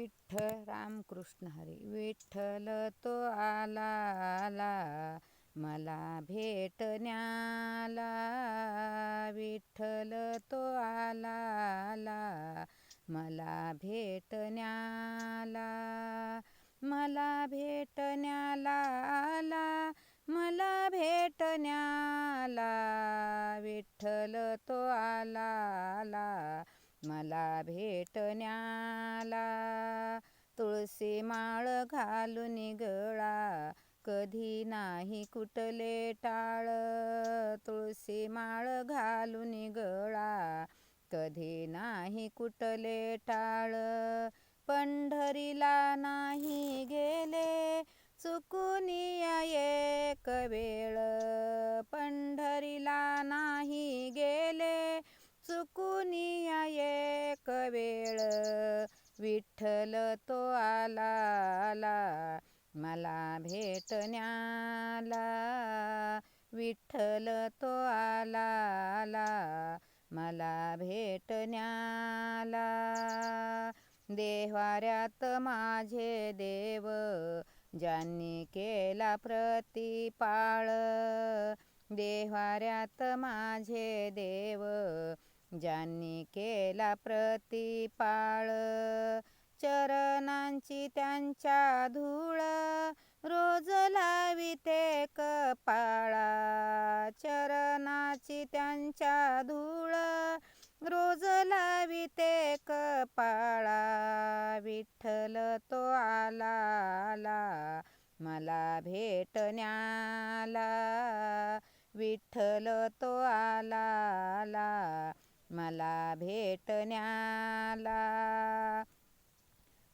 विठ्ठल रामकृष्ण हरी विठ्ठल तो आला आला मला भेटण्याला. विठ्ठल तो आला आला मला भेटण्याला. मला भेटण्याला आला मला भेटण्याला. विठ्ठल तो आला आला मला भेटण्याला तुळशी माळ घालून गळा कधी नाही कुठले टाळ तुळशी माळ घालून गळा कधी नाही कुठले टाळ पंढरीला नाही गेले. चुकून एक मला भेटण्याला विठ्ठल तो आला आला मला भेटण्याला देवाऱ्यात माझे देव ज्यांनी केला प्रतिपाळ. देवाऱ्यात माझे देव ज्यांनी केला प्रतिपाळ. चरणांची त्यांच्या धूळ रोज लाविते कपाळा. चरणाची त्यांच्या धूळ रोज लाविते कपाळा. विठ्ठल तो आला आला मला भेटण्याला. विठ्ठल तो आला आला मला भेटण्याला.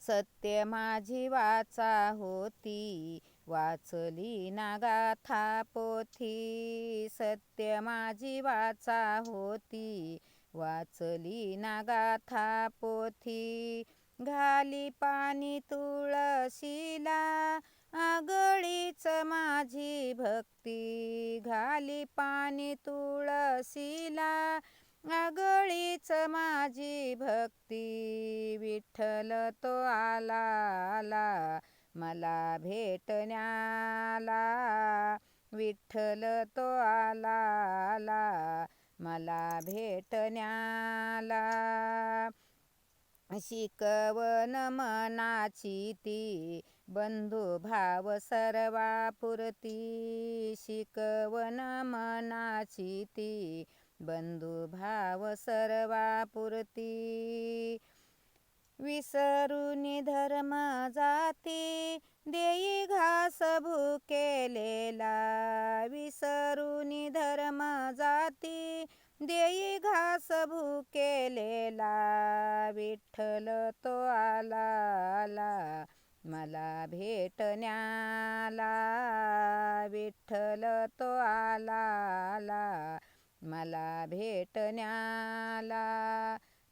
सत्य माझी वाचा होती. वाचली ना गाथा पोथी. सत्य माझी वाचा होती. वाचली ना गाथा पोथी. घाली पाणी तुळशीला. आगळीच माझी भक्ती. घाली पाणी तुळशीला. आगळीच माझी भक्ती. विठ्ठल तो आला आला मला भेटण्याला. विठ्ठल तो आला आला मला भेटण्याला. शिकवण मनाची ती बंधुभाव सर्वापुरती. शिकवण मनाची ती बंधुभाव सर्वापुरती. विसरून धर्म जाती देई घास भुकेलेला. विसरून धर्म जाती देई घास भुकेलेला. विठ्ठल तो आला आला मला भेटण्याला. विठ्ठल तो आला आला मला भेटण्याला.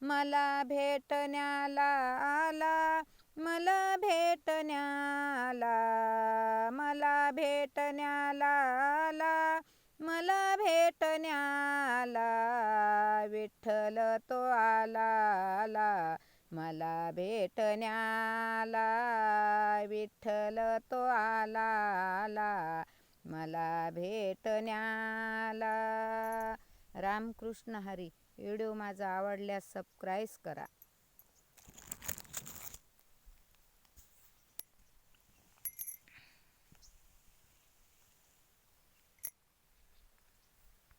मला भेटण्याला आला मला भेटण्याला मला भेटण्याला आला मला भेटण्याला विठ्ठल तो आला आला मला भेटण्याला विठ्ठल तो आला आला मला भेटण्याला. रामकृष्ण हरी. व्हिडिओ माझा आवडल्यास सबस्क्राईस करा.